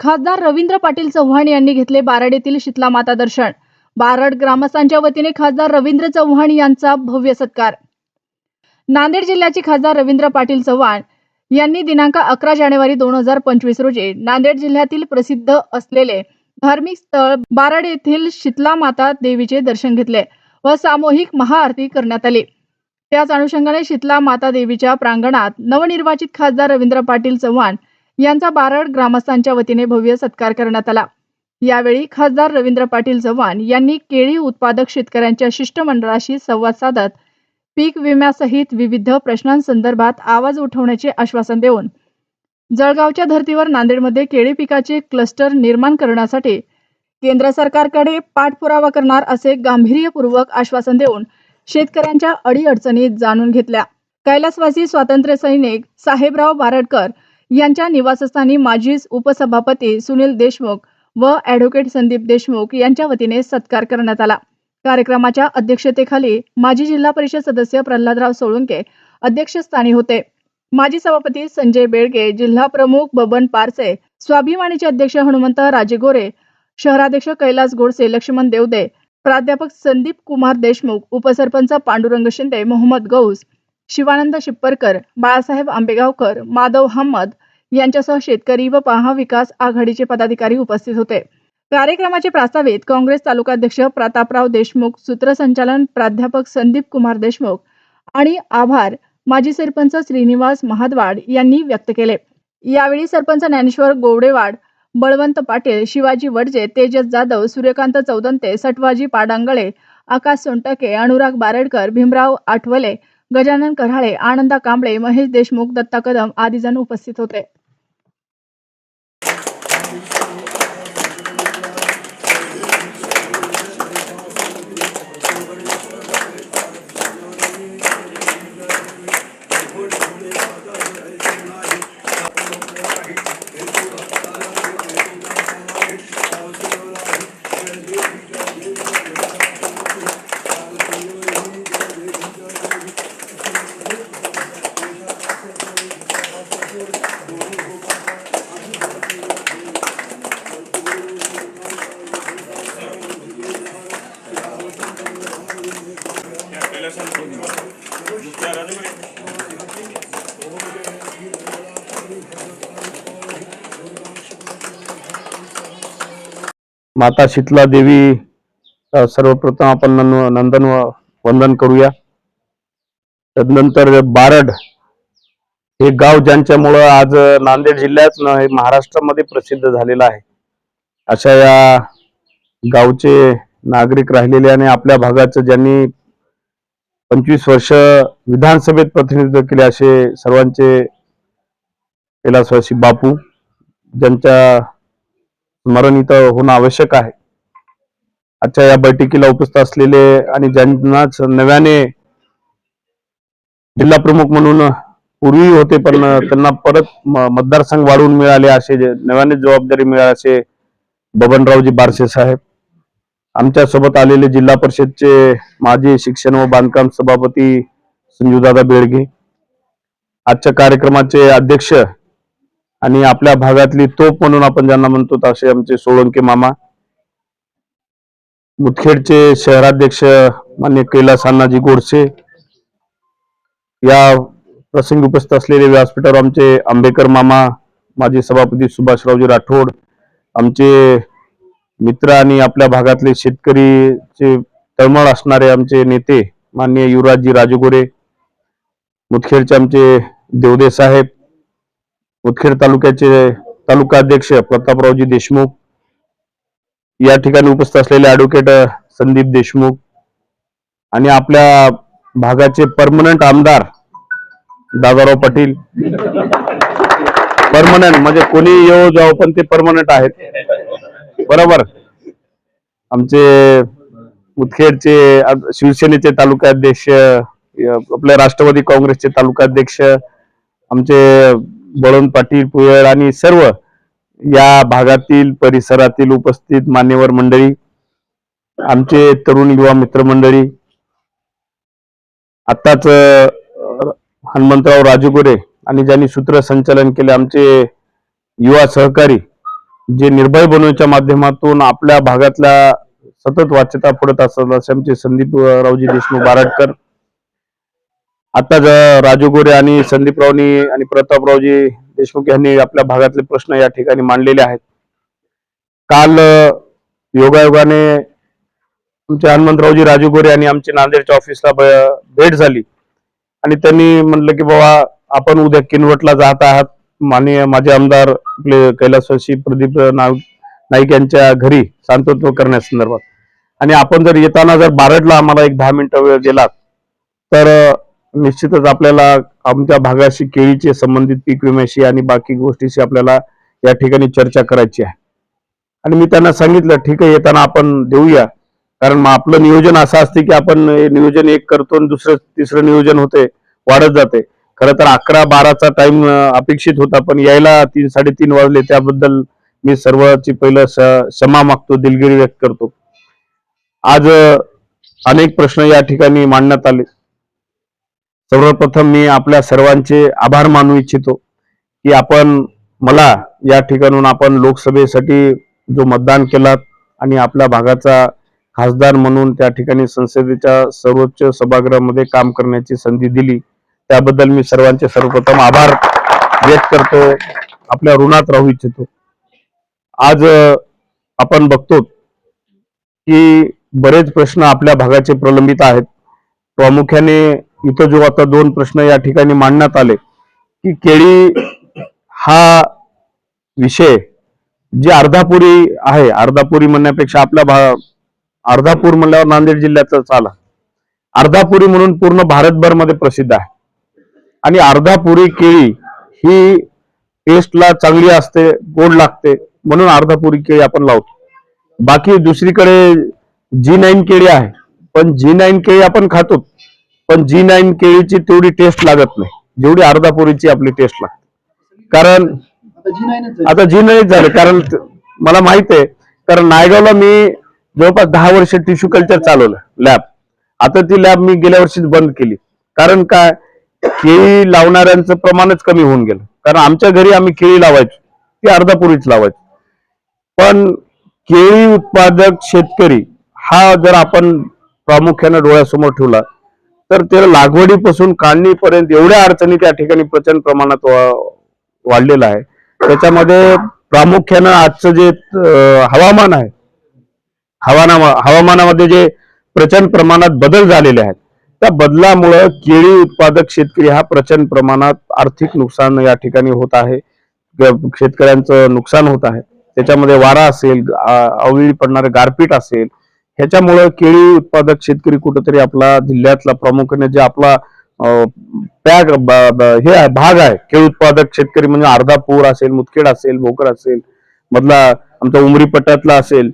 खासदार रवींद्र पाटील चव्हाण यांनी घेतले बारड येथील शीतला माता दर्शन. बारड ग्रामस्थांच्या वतीने खासदार रवींद्र चव्हाण यांचा भव्य सत्कार. नांदेड जिल्ह्याचे खासदार रवींद्र पाटील चव्हाण यांनी दिनांक अकरा जानेवारी दोन हजार पंचवीस रोजी नांदेड जिल्ह्यातील प्रसिद्ध असलेले धार्मिक स्थळ बारड येथील शीतला माता देवीचे दर्शन घेतले व सामूहिक महाआरती करण्यात आली. त्याच अनुषंगाने शीतला माता देवीच्या प्रांगणात नवनिर्वाचित खासदार रवींद्र पाटील चव्हाण यांचा बारड ग्रामस्थांच्या वतीने भव्य सत्कार करण्यात आला. यावेळी खासदार रवींद्र पाटील चव्हाण यांनी केळी उत्पादक शेतकऱ्यांच्या शिष्टमंडळाशी संवाद साधत पीक विम्यासहित विविध प्रश्नांसंदर्भात आवाज उठवण्याचे आश्वासन देऊन जळगावच्या धर्तीवर नांदेडमध्ये केळी पिकाचे क्लस्टर निर्माण करण्यासाठी केंद्र सरकारकडे पाठपुरावा करणार असे गांभीर्यपूर्वक आश्वासन देऊन शेतकऱ्यांच्या अडीअडचणी जाणून घेतल्या. कैलासवासी स्वातंत्र्य सैनिक साहेबराव बारडकर यांच्या निवासस्थानी माजी उपसभापती सुनील देशमुख व ॲडव्होकेट संदीप देशमुख यांच्या वतीने सत्कार करण्यात आला. कार्यक्रमाच्या अध्यक्षतेखाली माजी जिल्हा परिषद सदस्य प्रल्हादराव सोळुंके अध्यक्षस्थानी होते. माजी सभापती संजय बेळगे जिल्हा प्रमुख बबन पारसे स्वाभिमानीचे अध्यक्ष हनुमंत राजेगोरे शहराध्यक्ष कैलास गोडसे लक्ष्मण देवदे प्राध्यापक संदीप कुमार देशमुख उपसरपंच पांडुरंग शिंदे मोहम्मद गौस शिवानंद शिप्परकर बाळासाहेब आंबेगावकर माधव अहमद यांच्यासह शेतकरी व महाविकास आघाडीचे पदाधिकारी उपस्थित होते. कार्यक्रमाचे प्रास्तावित काँग्रेस तालुकाध्यक्ष प्रतापराव देशमुख सूत्रसंचालन प्राध्यापक संदीप कुमार देशमुख आणि आभार माजी सरपंच श्रीनिवास महादवाड यांनी व्यक्त केले. यावेळी सरपंच ज्ञानेश्वर गोवडेवाड बळवंत पाटील शिवाजी वडजे तेजस जाधव सूर्यकांत चौदंते सटवाजी पाडांगळे आकाश सोनटके अनुराग बारडकर भीमराव आठवले गजानन कऱ्हाळे आनंदा कांबळे महेश देशमुख दत्ता कदम आदी जण उपस्थित होते. माता शीतला देवी सर्वप्रथम आपण नं- नंदन व- वंदन करूया. तदनंतर बारड हे गाव ज्यांच्यामुळं आज नांदेड जिल्ह्यात हे महाराष्ट्रामध्ये प्रसिद्ध झालेलं आहे. अशा या गावचे नागरिक राहिलेले आणि आपल्या भागाचं ज्यांनी पंचवीस वर्ष विधानसभेत प्रतिनिधित्व केले असे सर्वांचे कैलासवासी बापू ज्यांच्या स्मरण इथं होणं आवश्यक आहे. आजच्या या बैठकीला उपस्थित असलेले आणि ज्यांनाच नव्याने जिल्हा प्रमुख म्हणून पूर्वी होते पण त्यांना परत मतदारसंघ वाढवून मिळाले असे नव्याने जबाबदारी मिळाली असे बबनरावजी बारसे साहेब. आमच्यासोबत आलेले जिल्हा परिषदचे माजी शिक्षण व बांधकाम सभापती संजूदादा बेळगे. आजच्या कार्यक्रमाचे अध्यक्ष आणि आपल्या भागातली तोप म्हणून आपण ज्यांना म्हणतो असे आमचे सोळंके मामा. मुदखेडचे शहराध्यक्ष मान्य कैलास अण्णाजी गोडसे. या प्रसंगी उपस्थित असलेले व्यासपीठावर आमचे आंबेकर मामा माजी सभापती सुभाषरावजी राठोड आमचे मित्र आणि आपल्या भागातले शेतकरीचे तळमळ असणारे आमचे नेते माननीय युवराजजी राजगोरे मुदखेडचे आमचे देवदे साहेब मुदखेड तालुक्याचे तालुका अध्यक्ष प्रतापरावजी देशमुख या ठिकाणी उपस्थित असलेले ॲडव्होकेट संदीप देशमुख आणि आपल्या भागाचे परमनंट आमदार दादाराव पाटील. परमनंट म्हणजे कोणी येऊ जाऊ पण ते परमनंट आहेत. बरोबर? आमचे मुदखेडचे शिवसेनेचे तालुका अध्यक्ष आपले आपल्या राष्ट्रवादी काँग्रेसचे तालुका अध्यक्ष आमचे बळवंत पाटील पुयळ आणि सर्व या भागातील परिसरातील उपस्थित मान्यवर मंडळी आमचे तरुण युवा मित्रमंडळी आत्ताच अ, हनुमंतराव राजगोरे आणि ज्यांनी सूत्रसंचालन केले आमचे युवा सहकारी जे निर्भय बनवच्या माध्यमातून आपल्या भागातल्या सतत वाच्यता पडत असतात असे आमचे संदीप रावजी देशमुख बारडकर आता राजू गोरे आणि संदीपरावनी आणि प्रतापरावजी देशमुख यांनी आपल्या भागातले प्रश्न या ठिकाणी मांडलेले आहेत. काल योगायोगाने आमचे हनुमंतरावजी राजू गोरे आणि आमचे नांदेडच्या ऑफिसला भेट झाली. आणि त्यांनी म्हणलं की बाबा आपण उद्या किनवटला जात आहात. माननीय माझे आमदार आपले कैलासवासी प्रदीप नाईक यांच्या घरी सांत्वत्व करण्यासंदर्भात आणि आपण जर येताना जर बारडला आम्हाला एक दहा मिनिटं वेळ दिलात तर निश्चितच आपल्याला आमच्या भागाशी केळीचे संबंधित पीक विम्याशी आणि बाकी गोष्टीशी आपल्याला या ठिकाणी चर्चा करायची आहे. आणि मी त्यांना सांगितलं ठीक आहे येताना आपण देऊया. कारण मग आपलं नियोजन असं असते की आपण नियोजन एक करतो आणि दुसरं तिसरं नियोजन होते वाढत जाते. खरं तर अकरा बाराचा टाइम अपेक्षित होता पण यायला तीन साडेतीन वाजले त्याबद्दल मी सर्वांची पहिलं क्षमा मागतो दिलगिरी व्यक्त करतो. आज अनेक प्रश्न या ठिकाणी मांडण्यात आले. सर्वप्रथम मी आपल्या सर्वांचे आभार मानू इच्छितो की आपण मला या ठिकाणून आपण लोकसभेसाठी जो मतदान केलात आणि आपल्या भागाचा खासदार म्हणून त्या ठिकाणी संसदेच्या सर्वोच्च सभागृहामध्ये काम करण्याची संधी दिली त्याबद्दल मी सर्वांचे सर्वप्रथम आभार व्यक्त करतो आपल्या ऋणात राहू इच्छितो. आज आपण बघतो की बरेच प्रश्न आपल्या भागाचे प्रलंबित आहेत. प्रामुख्याने इथं जो आता दोन प्रश्न या ठिकाणी मांडण्यात आले की केळी हा विषय जे अर्धापुरी आहे अर्धापुरी म्हणण्यापेक्षा आपला भा अर्धापूर म्हणल्यावर नांदेड जिल्ह्याचाच आला अर्धापुरी म्हणून पूर्ण भारतभरमध्ये प्रसिद्ध आहे. आणि अर्धापुरी केळी ही टेस्टला चांगली असते गोड लागते म्हणून अर्धापुरी केळी आपण लावतो. बाकी दुसरीकडे जी नाईन केळी आहे पण जी नाईन केळी आपण खातो. पण जी नाईन केळीची तेवढी टेस्ट लागत नाही. जेवढी अर्धापुरीची आपली टेस्ट लागते. कारण आता जी नाही ना आता जी नाही झालं. कारण मला माहीत आहे. कारण नायगावला मी जवळपास दहा वर्ष टिश्यू कल्चर चालवलं. लॅब आता ती लॅब मी गेल्या वर्षीच बंद केली. कारण काय? केळी लावणाऱ्यांचं प्रमाणच कमी होऊन गेलं. कारण आमच्या घरी आम्ही केळी लावायचो. ती अर्धापुरीच लावायचो. पण केळी उत्पादक शेतकरी हा जर आपण प्रामुख्याने डोळ्यासमोर ठेवला तर त्याला लागवडीपासून काढणीपर्यंत एवढ्या अडचणी त्या ठिकाणी प्रचंड प्रमाणात वा- वाढलेला आहे. त्याच्यामध्ये प्रामुख्यानं आजचं जे हवामान आहे हवाना हवामानामध्ये जे प्रचंड प्रमाणात बदल झालेले आहेत त्या बदलामुळं केळी उत्पादक शेतकरी हा प्रचंड प्रमाणात आर्थिक नुकसान या ठिकाणी होत आहे. शेतकऱ्यांचं नुकसान होत आहे. त्याच्यामध्ये वारा असेल अवळी पडणारे गारपीट असेल ह्याच्यामुळं केळी उत्पादक शेतकरी कुठेतरी आपला जिल्ह्यातला प्रामुख्याने जे आपला पॅग हे भाग आहे केळी उत्पादक शेतकरी म्हणजे अर्धापूर असेल मुदखेड असेल भोकर असेल मधला आमचा उमरी पट्ट्यातला असेल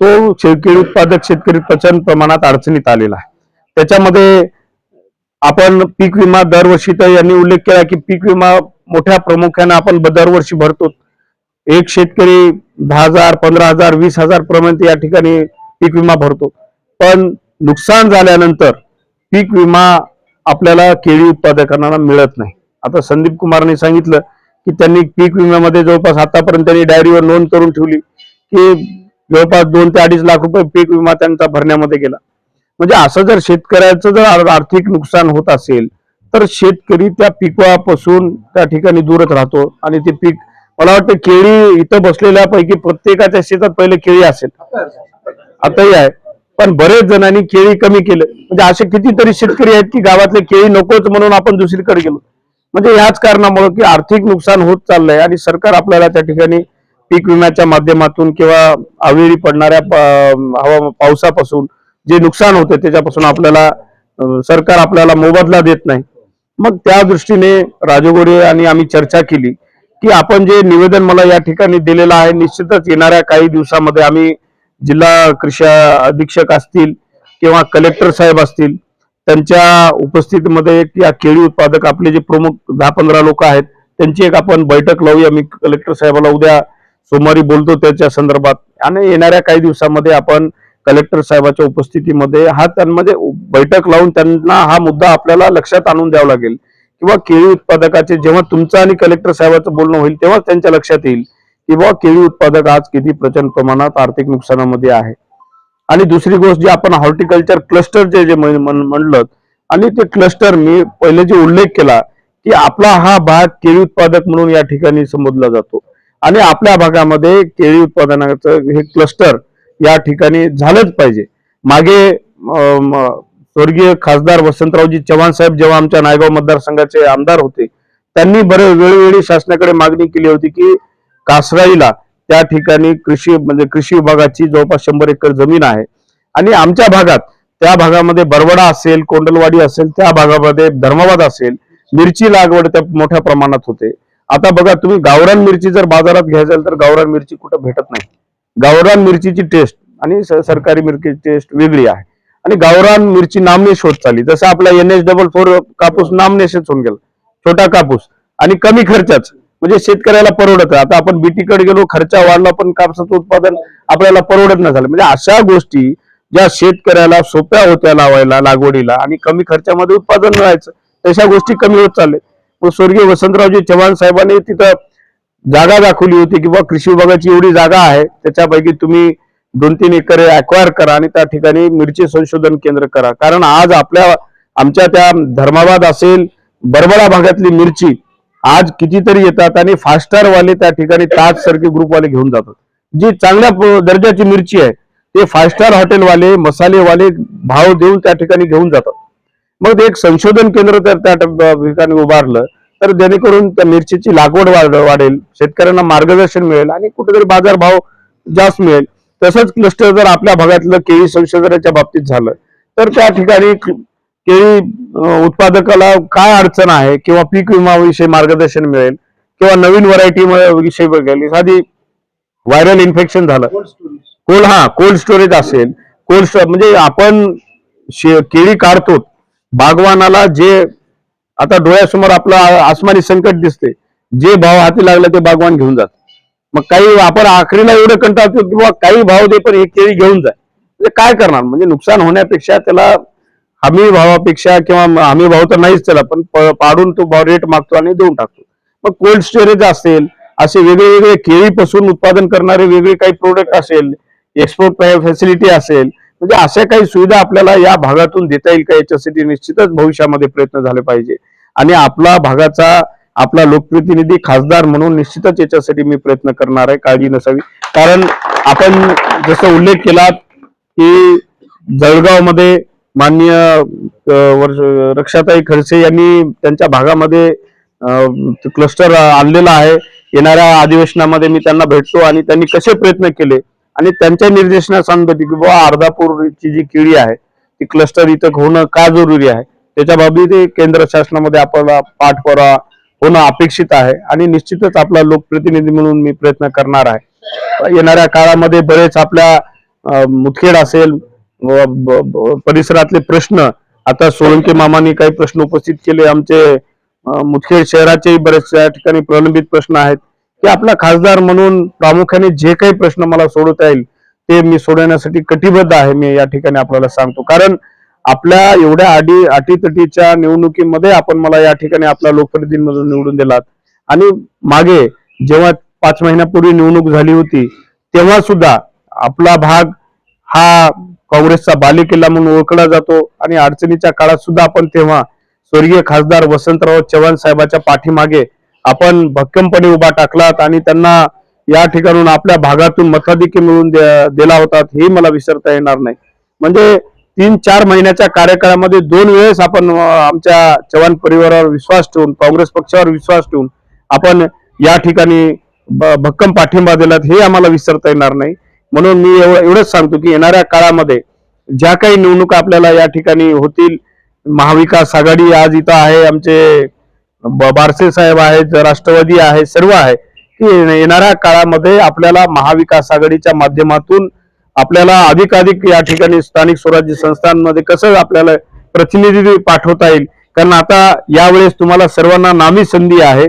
तो केळी उत्पादक शेतकरी प्रचंड प्रमाणात अडचणीत आलेला आहे. त्याच्यामध्ये आपण पीक विमा दरवर्षी तर यांनी उल्लेख केला की पीक विमा मोठ्या प्रामुख्याने आपण दरवर्षी भरतो एक शेतकरी दहा हजार पंधरा हजार वीस हजार पर्यंत या ठिकाणी पीक विमा भरतो. पण नुकसान झाल्यानंतर पीक विमा आपल्याला केळी उत्पादकांना मिळत नाही. आता संदीप कुमारने सांगितलं की त्यांनी पीक विम्यामध्ये जवळपास आतापर्यंत त्यांनी डायरीवर नोंद करून ठेवली की जवळपास दोन ते अडीच लाख रुपये पीक विमा त्यांचा भरण्यामध्ये गेला. म्हणजे असं जर शेतकऱ्याचं जर आर्थिक नुकसान होत असेल तर शेतकरी त्या पिकापासून त्या ठिकाणी दूरच राहतो आणि ते पीक मला वाटतं केळी इथं बसलेल्या पैकी प्रत्येकाच्या शेतात पहिले केळी असेल. आताही आहे. पण बरेच जणांनी केळी कमी केलं. म्हणजे असे कितीतरी शेतकरी आहेत की गावातले केळी नकोच म्हणून आपण दुसरीकडे गेलो. म्हणजे याच कारणामुळे की आर्थिक नुकसान होत चाललंय आणि सरकार आपल्याला त्या ठिकाणी पीक विम्याच्या माध्यमातून किंवा अवेळी पडणाऱ्या हवा पावसापासून जे नुकसान होते त्याच्यापासून आपल्याला सरकार आपल्याला मोबदला देत नाही. मग त्या दृष्टीने राजगोरे आणि आम्ही चर्चा केली की आपण जे निवेदन मला या ठिकाणी दिलेलं आहे निश्चितच येणाऱ्या काही दिवसामध्ये आम्ही जिल्हा कृषी अधीक्षक असतील किंवा कलेक्टर साहेब असतील त्यांच्या उपस्थितीमध्ये एक या केळी उत्पादक आपले जे प्रमुख दहा पंधरा लोक आहेत त्यांची एक आपण बैठक लावूया. मी कलेक्टर साहेबाला उद्या सोमवारी बोलतो त्याच्या संदर्भात. आणि येणाऱ्या काही दिवसामध्ये आपण कलेक्टर साहेबाच्या उपस्थितीमध्ये हा त्यांमध्ये म्हणजे बैठक लावून त्यांना हा मुद्दा आपल्याला लक्षात आणून द्यावा लागेल. किंवा केळी उत्पादकाचे जेव्हा तुमचं आणि कलेक्टर साहेबाचं बोलणं होईल तेव्हा त्यांच्या लक्षात येईल. किंवा केळी उत्पादक आज किती प्रचंड प्रमाणात आर्थिक नुकसानामध्ये आहे. आणि दुसरी गोष्ट जी आपण हॉर्टिकल्चर क्लस्टर जे जे म्हणलं आणि ते क्लस्टर मी पहिले जे उल्लेख केला की आपला हा भाग केळी उत्पादक म्हणून या ठिकाणी संबोधला जातो. आणि आपल्या भागामध्ये केळी उत्पादनाचं हे क्लस्टर या ठिकाणी झालंच पाहिजे. मागे स्वर्गीय खासदार वसंतरावजी चव्हाण साहेब जेव्हा आमच्या नायगाव मतदारसंघाचे आमदार होते त्यांनी बरे वेळोवेळी शासनाकडे मागणी केली होती की कासराईला त्या ठिकाणी कृषी म्हणजे कृषी विभागाची जवळपास शंभर एकर जमीन आहे. आणि आमच्या भागात त्या भागामध्ये बरवडा असेल कोंडलवाडी असेल त्या भागामध्ये धर्माबाद असेल मिरची लागवड त्या मोठ्या प्रमाणात होते. आता बघा तुम्ही गावरान मिरची जर बाजारात घ्यायचाल तर गावरान मिरची कुठं भेटत नाही. गावरान मिरचीची टेस्ट आणि सरकारी मिरचीची टेस्ट वेगळी आहे. आणि गावरान मिरची नामनेश होत चालली. जसं आपला एन एच डबल फोर कापूस नामनेशच होऊन गेला. छोटा कापूस. आणि कमी खर्चाच म्हणजे शेतकऱ्याला परवडत. आता आपण बीटीकडे गेलो खर्चा वाढला पण कापसाचं उत्पादन आपल्याला परवडत नाही झालं. म्हणजे अशा गोष्टी ज्या शेतकऱ्याला सोप्या होत्या लावायला लागवडीला आणि कमी खर्चामध्ये उत्पादन मिळायचं तशा गोष्टी कमी होत चालले मग स्वर्गीय वसंतरावजी चव्हाण साहेबांनी तिथं जागा दाखवली होती की बा कृषी विभागाची एवढी जागा आहे त्याच्यापैकी तुम्ही दोन तीन एकर अक्वायर करा आणि त्या ठिकाणी मिरची संशोधन केंद्र करा. कारण आज आपल्या आमच्या त्या धर्माबाद असेल बरबडा भागातली मिरची आज कितीतरी येतात आणि फास्टारवाले त्या ठिकाणी ताज सारखे ग्रुपवाले घेऊन जातात. जी चांगल्या दर्जाची मिरची आहे ते फाय स्टार हॉटेलवाले मसालेवाले भाव देऊन त्या ठिकाणी घेऊन जातात. मग ते एक संशोधन केंद्र तर त्या ठिकाणी उभारलं तर जेणेकरून त्या मिरचीची लागवड वाढेल शेतकऱ्यांना मार्गदर्शन मिळेल आणि कुठेतरी बाजारभाव जास्त मिळेल. तसंच क्लस्टर जर आपल्या भागातलं केळी संशोधनाच्या बाबतीत झालं तर त्या ठिकाणी केळी उत्पादकाला काय अडचण आहे किंवा पीक विमा विषयी मार्गदर्शन मिळेल किंवा नवीन व्हरायटी विषयी बघेल. साधी व्हायरल इन्फेक्शन झालं. कोल्ड हा कोल्ड स्टोरेज असेल. कोल्ड स्टोरेज म्हणजे आपण केळी काढतो बागवानाला जे आता डोळ्यासमोर आपलं आसमानी संकट दिसते जे भाव हाती लागला ते बागवान घेऊन जात मग काही आपण आखरीला एवढं कंटाळतो किंवा काही भाव दे पण हे केळी घेऊन जाय. म्हणजे काय करणार? म्हणजे नुकसान होण्यापेक्षा त्याला हमी भावापेक्षा किंवा हमी भाव तर नाहीच त्याला पण पाडून तो भाव रेट मागतो आणि देऊन टाकतो. मग कोल्ड स्टोरेज असेल असे वेगळे वेगळे केळीपासून उत्पादन करणारे वेगळे काही प्रोडक्ट असेल एक्सपोर्ट फॅसिलिटी असेल म्हणजे अशा काही सुविधा आपल्याला या भागातून देता येईल का याच्यासाठी निश्चितच भविष्यामध्ये प्रयत्न झाले पाहिजे. आणि आपला भागाचा आपला लोकप्रतिनिधी खासदार म्हणून निश्चितच याच्यासाठी मी प्रयत्न करणार आहे काळजी नसावी. कारण आपण जसं उल्लेख केला की जळगावमध्ये माननीय वर्ष- रक्षाताई खडसे यांनी त्यांच्या भागामध्ये क्लस्टर आणलेला आहे. येणाऱ्या अधिवेशनामध्ये मी त्यांना भेटतो आणि त्यांनी कसे प्रयत्न केले आणि त्यांच्या निर्देशना सांगतो की बाबा अर्धापूरची जी केळी आहे ती क्लस्टर इथं होणं का जरुरी आहे? त्याच्या बाबतीत केंद्र शासनामध्ये आपल्याला पाठपुरा होणं अपेक्षित आहे आणि निश्चितच आपला लोकप्रतिनिधी म्हणून मी प्रयत्न करणार आहे. येणाऱ्या काळामध्ये बरेच आपल्या अं, मुदखेड असेल परिसरातले प्रश्न. आता सोळंके मामांनी काही प्रश्न उपस्थित केले. आमचे मुदखेड शहराचेही बरेच ठिकाणी प्रलंबित प्रश्न आहेत. की आपला खासदार म्हणून प्रामुख्याने जे काही प्रश्न मला सोडवता येईल ते मी सोडवण्यासाठी कटिबद्ध आहे. मी या ठिकाणी आपल्याला सांगतो. कारण आपल्या एवढ्या अडी अटीतटीच्या निवडणुकीमध्ये आपण मला या ठिकाणी आपला लोकप्रतिनिधींमधून निवडून दिलात. आणि मागे जेव्हा पाच महिन्यापूर्वी निवडणूक झाली होती तेव्हा सुद्धा आपला भाग हा काँग्रेसचा बालेकिल्ला म्हणून ओळखला जातो आणि अडचणीच्या काळात सुद्धा आपण तेव्हा स्वर्गीय खासदार वसंतराव चव्हाण साहेबाच्या पाठीमागे आपण भक्कमपणे उभा टाकलात आणि त्यांना या ठिकाणून आपल्या भागातून मताधिक्य मिळवून दे- दिला होता हे मला विसरता येणार नाही. म्हणजे तीन चार महिन्याच्या कार्यकाळामध्ये दोन वेळेस आपण आमच्या चव्हाण परिवारावर विश्वास ठेवून काँग्रेस पक्षावर विश्वास ठेवून आपण या ठिकाणी भक्कम पाठिंबा दिलात हे आम्हाला विसरता येणार नाही. म्हणून मी एवढंच सांगतो की येणाऱ्या काळामध्ये ज्या काही निवडणुका आपल्याला या ठिकाणी होतील महाविकास आघाडी आज इथं आहे आमचे ब- बारसे साहेब आहेत राष्ट्रवादी आहे सर्व आहे की येणाऱ्या काळामध्ये आपल्याला महाविकास आघाडीच्या माध्यमातून आपल्याला अधिकाधिक या ठिकाणी स्थानिक स्वराज्य संस्थांमध्ये कसं आपल्याला प्रतिनिधी पाठवता येईल? कारण आता यावेळेस तुम्हाला सर्वांना नामी संधी आहे.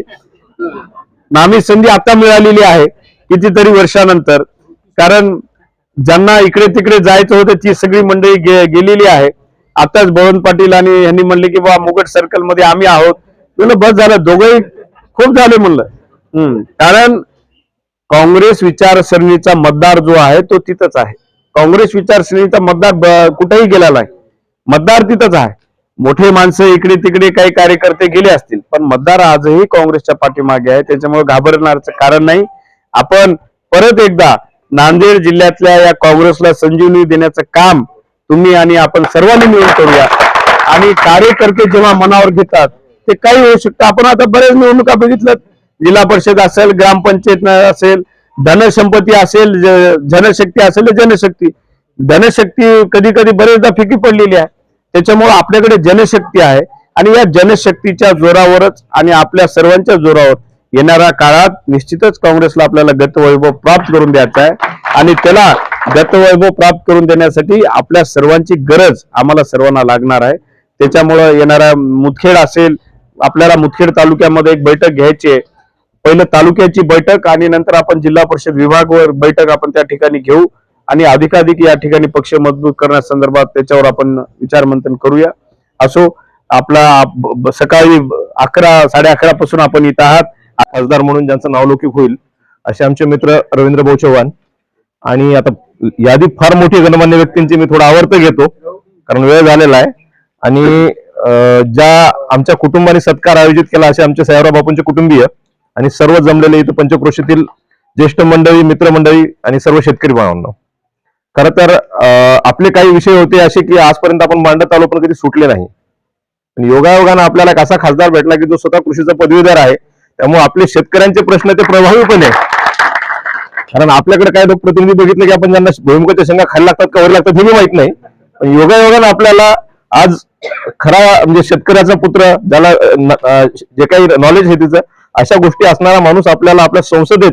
नामी संधी आता मिळालेली आहे कितीतरी वर्षानंतर. कारण ज्यांना इकडे तिकडे जायचं होतं ती सगळी मंडळी गे- गेलेली आहे. आताच भवन पाटील आणि यांनी म्हणले की बा मुगट सर्कलमध्ये आम्ही आहोत. म्हणलं बस झालं दोघंही खूप झाले म्हणलं. हम्म. कारण काँग्रेस विचारसरणीचा मतदार जो आहे तो तिथंच आहे. काँग्रेस विचारसरणीचा मतदार ब- कुठेही गेला नाही. मतदार तिथंच आहे. मोठे माणसं इकडे तिकडे काही कार्यकर्ते गेले असतील पण मतदार आजही काँग्रेसच्या पाठीमागे आहे. त्याच्यामुळे घाबरणारचं कारण नाही. आपण परत एकदा नांदेड जिल्ह्यातल्या या काँग्रेसला संजीवनी देण्याचं काम तुम्ही आणि आपण सर्वांनी मिळून करूया. आणि कार्यकर्ते जेव्हा मनावर घेतात ते काही होऊ शकतं. आपण आता बरेच निवडणुका बघितल्यात. जिल्हा परिषद असेल ग्रामपंचायत असेल धनसंपत्ती असेल जनशक्ती असेल जनशक्ती. धनशक्ती कधी कधी बरेचदा फिकी पडलेली आहे. त्याच्यामुळे आपल्याकडे जनशक्ती आहे. आणि या जनशक्तीच्या जोरावरच आणि आपल्या सर्वांच्या जोरावर येणाऱ्या काळात निश्चितच काँग्रेसला आपल्याला गतवैभव प्राप्त करून द्यायचा आहे. आणि त्याला गतवैभव प्राप्त करून देण्यासाठी आपल्या सर्वांची गरज आम्हाला सर्वांना लागणार आहे. त्याच्यामुळं येणारा मुदखेड असेल आपल्याला मुदखेड तालुक्यामध्ये एक बैठक घ्यायची आहे. पहिलं तालुक्याची बैठक आणि नंतर आपण जिल्हा परिषद विभागवर बैठक आपण त्या ठिकाणी घेऊ आणि अधिकाधिक या ठिकाणी पक्ष मजबूत करण्यासंदर्भात त्याच्यावर आपण विचारमंथन करूया. असो आपला सकाळी अकरा साडे अकरा पासून आपण इथं आहात. खासदार म्हणून ज्यांचं नावलौकिक होईल असे आमचे मित्र रवींद्र भाऊ चव्हाण आणि आता यादी फार मोठी गणमान्य व्यक्तींची मी थोडा आवर्त घेतो कारण वेळ झालेला आहे. आणि ज्या आमच्या कुटुंबाने सत्कार आयोजित केला असे आमचे साहेबराव बापूंचे कुटुंबीय आणि सर्व जमलेले इथं पंचक्रोशीतील ज्येष्ठ मंडळी मित्रमंडळी आणि सर्व शेतकरी भावांना खरं तर आपले काही विषय होते असे की आजपर्यंत आपण मांडत आलो पण कधी सुटले नाही. आणि योगायोगानं आपल्याला एक असा खासदार भेटला की जो स्वतः कृषीचा पदवीधर आहे त्यामुळे आपले शेतकऱ्यांचे प्रश्न ते प्रभावीपणे कारण आपल्याकडे काय लोकप्रतिनिधी बघितले की आपण ज्यांना भूमिकाच्या शेंगा खायला लागतात का वर लागतात हे माहीत नाही. पण योगायोगानं आपल्याला आज खरा म्हणजे शेतकऱ्याचा पुत्र ज्याला जे काही नॉलेज आहे तिचं अशा गोष्टी असणारा माणूस आपल्याला आपल्या संसदेत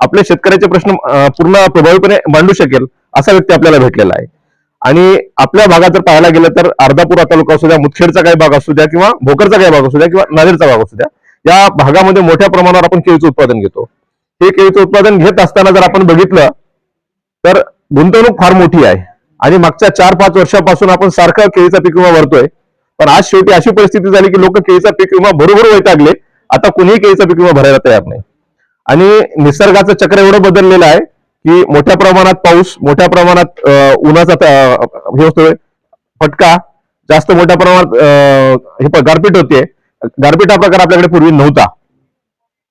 आपले शेतकऱ्याचे प्रश्न पूर्ण प्रभावीपणे मांडू शकेल असा व्यक्ती आपल्याला भेटलेला आहे. आणि आपल्या भागात जर पाहायला गेलं तर अर्धापुरा तालुका असू द्या मुदखेडचा काही भाग असू द्या किंवा भोकरचा काही भाग असू द्या किंवा नांदेडचा भाग असू द्या या भागामध्ये मोठ्या प्रमाणावर आपण केळीचं उत्पादन घेतो. हे केळीचं उत्पादन घेत असताना जर आपण बघितलं तर गुंतवणूक फार मोठी आहे. आणि मागच्या चार पाच वर्षापासून आपण सारखा केळीचा पीक विमा भरतोय. पण आज शेवटी अशी परिस्थिती झाली की लोक केळीचा पीक विमा बरोबर वैतागले. आता कुणीही केळीचा पीक विमा भरायला तयार नाही. आणि निसर्गाचं चक्र एवढं बदललेलं आहे की मोठ्या प्रमाणात पाऊस मोठ्या प्रमाणात उन्हाचा त- हे होतोय फटका जास्त मोठ्या प्रमाणात हे गारपीट होते गारपीटा प्रकार आपल्याकडे पूर्वी नव्हता.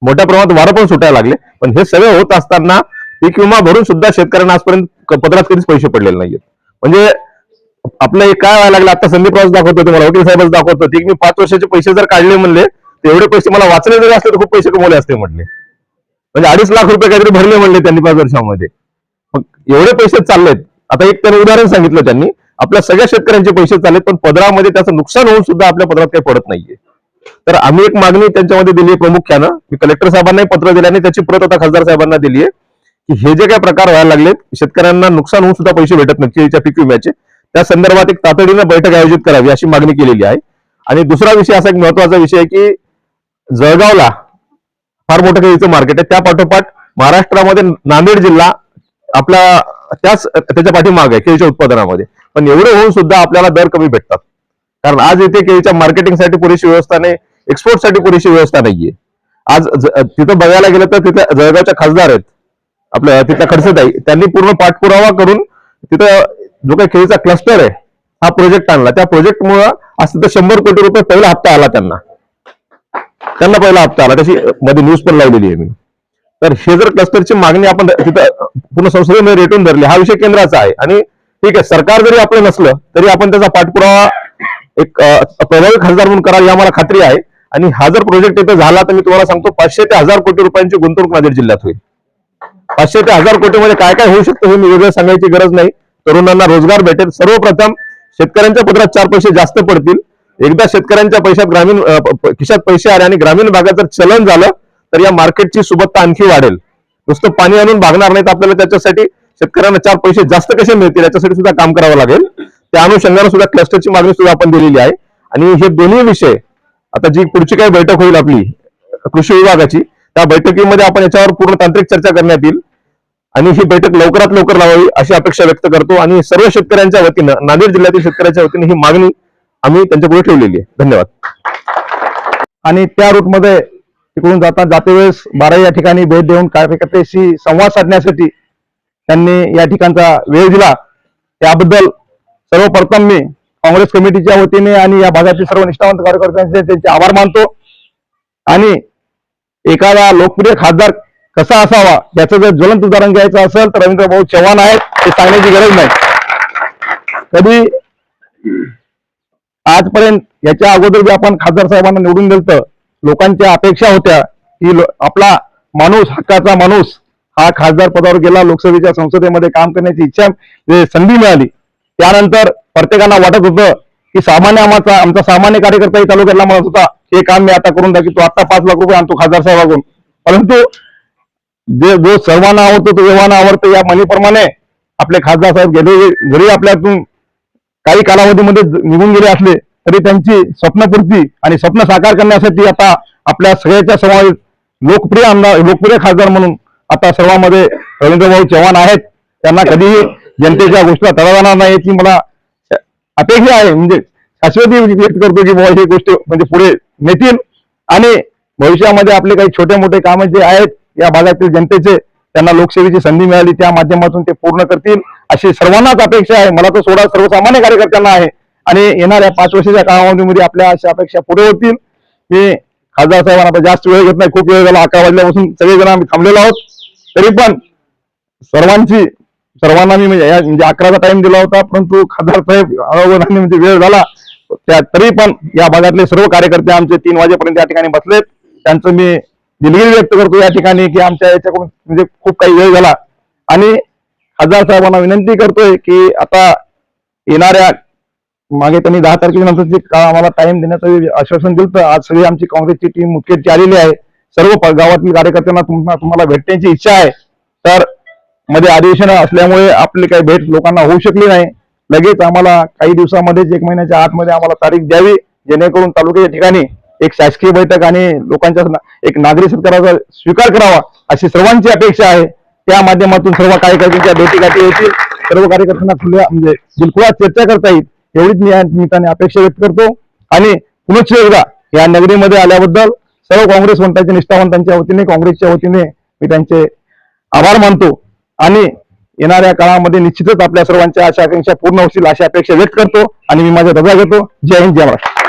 मोठ्या प्रमाणात वारं पण सुटायला लागले. पण हे सगळं होत असताना पीक विमा भरून सुद्धा शेतकऱ्यांना आजपर्यंत पत्रात कधीच पैसे पडलेले नाहीयेत. म्हणजे आपलं हे काय व्हायला लागलं? आता संदीप दाखवत दाखवतो तुम्हाला वकील साहेबच दाखवतो की मी पाच वर्षाचे पैसे जर काढले म्हणले तर एवढे पैसे मला वाचले जरी असले तर खूप पैसे कमवले असते म्हटले. म्हणजे अडीच लाख रुपये काहीतरी भरले म्हणले त्यांनी पाच वर्षामध्ये. मग एवढे पैसे चाललेत. आता एक त्यांनी उदाहरण सांगितलं त्यांनी. आपल्या सगळ्या शेतकऱ्यांचे पैसे चाललेत पण पदरामध्ये त्याचं नुकसान होऊन सुद्धा आपल्या पदरात काही पडत नाहीये. तर आम्ही एक मागणी त्यांच्यामध्ये दिली आहे प्रामुख्यानं. मी कलेक्टर साहेबांनाही पत्र दिल्याने त्याची प्रत आता खासदार साहेबांना दिली आहे. की हे जे काही प्रकार व्हायला लागलेत शेतकऱ्यांना नुकसान होऊन सुद्धा पैसे भेटत नाही केळीच्या पीक विम्याचे. त्या संदर्भात एक तातडीनं बैठक आयोजित करावी अशी मागणी केलेली आहे. आणि दुसरा विषय असा एक महत्त्वाचा विषय आहे की जळगावला फार मोठं केळीचं मार्केट आहे. त्या पाठोपाठ महाराष्ट्रामध्ये नांदेड जिल्हा आपला त्याच त्याच्या पाठीमाग आहे केळीच्या उत्पादनामध्ये. पण एवढं होऊन सुद्धा आपल्याला दर कमी भेटतात. कारण आज इथे केळीच्या मार्केटिंगसाठी पुरेशी व्यवस्था नाही एक्सपोर्टसाठी पुरेशी व्यवस्था नाहीये. आज तिथं बघायला गेलं तर तिथे जळगावच्या खासदार आहेत आपल्या तिथल्या खडसेताई त्यांनी पूर्ण पाठपुरावा करून तिथं जो काही केळीचा क्लस्टर आहे हा प्रोजेक्ट आणला. त्या प्रोजेक्टमुळे आज तिथं शंभर कोटी रुपये पहिला हप्ता आला त्यांना. त्यांना पहिला हप्ता आला. त्याची मध्ये न्यूज पण लावलेली आहे मी. तर हे जर क्लस्टरची मागणी आपण तिथं पूर्ण संसदेमध्ये रेटून धरली हा विषय केंद्राचा आहे. आणि ठीक आहे सरकार जरी आपलं नसलं तरी आपण त्याचा पाठपुरावा एक प्रभावी खासदार म्हणून कराल या मला खात्री आहे. आणि हा जर प्रोजेक्ट इथं झाला तर मी तुम्हाला सांगतो पाचशे ते हजार कोटी रुपयांची गुंतवणूक नांदेड जिल्ह्यात होईल. पाचशे ते हजार कोटीमध्ये काय काय होऊ शकतं हे मी वेगळं सांगायची गरज नाही. तरुणांना रोजगार भेटेल. सर्वप्रथम शेतकऱ्यांच्या पत्रात चार पैसे जास्त पडतील. एकदा शेतकऱ्यांच्या पैशात ग्रामीण खिशात पैसे आले आणि ग्रामीण भागात जर चलन झालं तर या मार्केटची सुबत्ता आणखी वाढेल. नुसतं पाणी आणून भागणार नाही तर आपल्याला त्याच्यासाठी. शेतकऱ्यांना चार पैसे जास्त कसे मिळतील याच्यासाठी सुद्धा काम करावं लागेल. त्या अनुषंगाने सुद्धा क्लस्टरची मागणी सुद्धा आपण दिलेली आहे. आणि हे दोन्ही विषय आता जी पुढची काही बैठक होईल आपली कृषी विभागाची त्या बैठकीमध्ये आपण याच्यावर पूर्ण तांत्रिक चर्चा करण्यात येईल. आणि ही बैठक लवकरात लवकर लावावी अशी अपेक्षा व्यक्त करतो. आणि सर्व शेतकऱ्यांच्या वतीनं नांदेड जिल्ह्यातील शेतकऱ्यांच्या वतीने ही मागणी आम्ही त्यांच्यापुढे ठेवलेली आहे. धन्यवाद. आणि त्या रूटमध्ये तिकडून जाता जाते वेळेस बारा या ठिकाणी भेट देऊन कार्यकर्त्याशी संवाद साधण्यासाठी त्यांनी या ठिकाणचा वेळ दिला. त्याबद्दल सर्वप्रथम मी काँग्रेस कमिटीच्या वतीने आणि या भागातील सर्व निष्ठावंत कार्यकर्त्यांचे त्यांचे आभार मानतो. आणि एखादा लोकप्रिय खासदार कसा असावा याचं जर ज्वलंत उदाहरण घ्यायचं असेल तर रवींद्र भाऊ चव्हाण आहेत हे सांगण्याची गरज नाही. कधी आजपर्यंत याच्या अगोदर जे आपण खासदार साहेबांना निवडून दिलं लोकांच्या अपेक्षा होत्या की आपला माणूस हक्काचा माणूस हा खासदार पदावर गेला लोकसभेच्या संसदेमध्ये काम करण्याची इच्छा संधी मिळाली. त्यानंतर प्रत्येकांना वाटत होतं की सामान्य आमचा आमचा सामान्य कार्यकर्ताही तालुक्यातला म्हणत होता. हे काम मी आता करून दाखवतो. आता पाच लाख रुपये आणतो खासदार साहेबाकडून. परंतु जे जो सर्वांना आवडतो तो देवांना आवडतो. या म्हणीप्रमाणे आपले खासदार साहेब गेले जरी आपल्यातून काही कालावधीमध्ये निघून गेले असले तरी त्यांची स्वप्नपूर्ती आणि स्वप्न साकार करण्यासाठी आता आपल्या सगळ्याच्या समावेश लोकप्रिय आमदार लोकप्रिय खासदार म्हणून आता सर्वांमध्ये रवींद्रभाऊ चव्हाण आहेत. त्यांना कधीही जनतेच्या गोष्टीला तडा जाणार नाही याची मला अपेक्षा आहे. म्हणजे शाश्वती व्यक्त करतो की बाबा ही गोष्ट म्हणजे पुढे नेतील. आणि भविष्यामध्ये आपले काही छोटे मोठे कामं जे आहेत या भागातील जनतेचे त्यांना लोकसेवेची संधी मिळाली त्या माध्यमातून ते पूर्ण करतील अशी सर्वांनाच अपेक्षा आहे. मला तर सोडा सर्वसामान्य कार्यकर्त्यांना आहे. आणि येणाऱ्या पाच वर्षाच्या कालावधीमध्ये आपल्या अशा अपेक्षा पुढे होतील. मी खासदार साहेबांना आता जास्त वेळ घेत नाही. खूप वेळ झाला. अकरा वाजल्यापासून सगळेजण आम्ही थांबलेलो आहोत. तरी पण सर्वांची सर्वांना मी म्हणजे या- म्हणजे अकराचा टाइम दिला होता परंतु खासदार साहेब अवधानी म्हणजे वेळ झाला. त्या तरी पण या भागातले सर्व कार्यकर्ते आमचे तीन वाजेपर्यंत या ठिकाणी बसलेत. त्यांचं मी दिलगिरी व्यक्त करतो या ठिकाणी की आमच्या याच्याकडून म्हणजे खूप काही वेळ झाला. आणि खासदार साहेबांना विनंती करतोय की आता येणाऱ्या मागे त्यांनी दहा तारखेनंतरची का आम्हाला टाइम देण्याचं आश्वासन दिलं तर आज सगळी आमची काँग्रेसची टीम मुख्यची आलेली आहे. सर्व गावातील कार्यकर्त्यांना तुम्हाला भेटण्याची इच्छा आहे. तर मध्ये अधिवेशन असल्यामुळे आपली काही भेट लोकांना होऊ शकली नाही. लगेच आम्हाला काही दिवसामध्येच एक महिन्याच्या आतमध्ये आम्हाला तारीख द्यावी जेणेकरून तालुक्याच्या ठिकाणी एक शासकीय बैठक आणि लोकांच्या एक नागरी सत्काराचा स्वीकार करावा अशी सर्वांची अपेक्षा आहे. त्या माध्यमातून सर्व कार्यकर्त्यांच्या भेटीगाठी येतील. सर्व कार्यकर्त्यांना खुल्या म्हणजे बिलकुलात चर्चा करता येईल. एवढीच मी या निमित्ताने अपेक्षा व्यक्त करतो. आणि पुनश्च एकदा या नगरीमध्ये आल्याबद्दल सर्व काँग्रेस मंत्र्यांच्या निष्ठावंतांच्या वतीने काँग्रेसच्या वतीने मी त्यांचे आभार मानतो. आणि येणाऱ्या काळामध्ये निश्चितच आपल्या सर्वांच्या अशा आकांक्षा पूर्ण होतील अशी अपेक्षा व्यक्त करतो आणि मी माझ्या रजा घेतो जय हिंद जय महाराष्ट्र.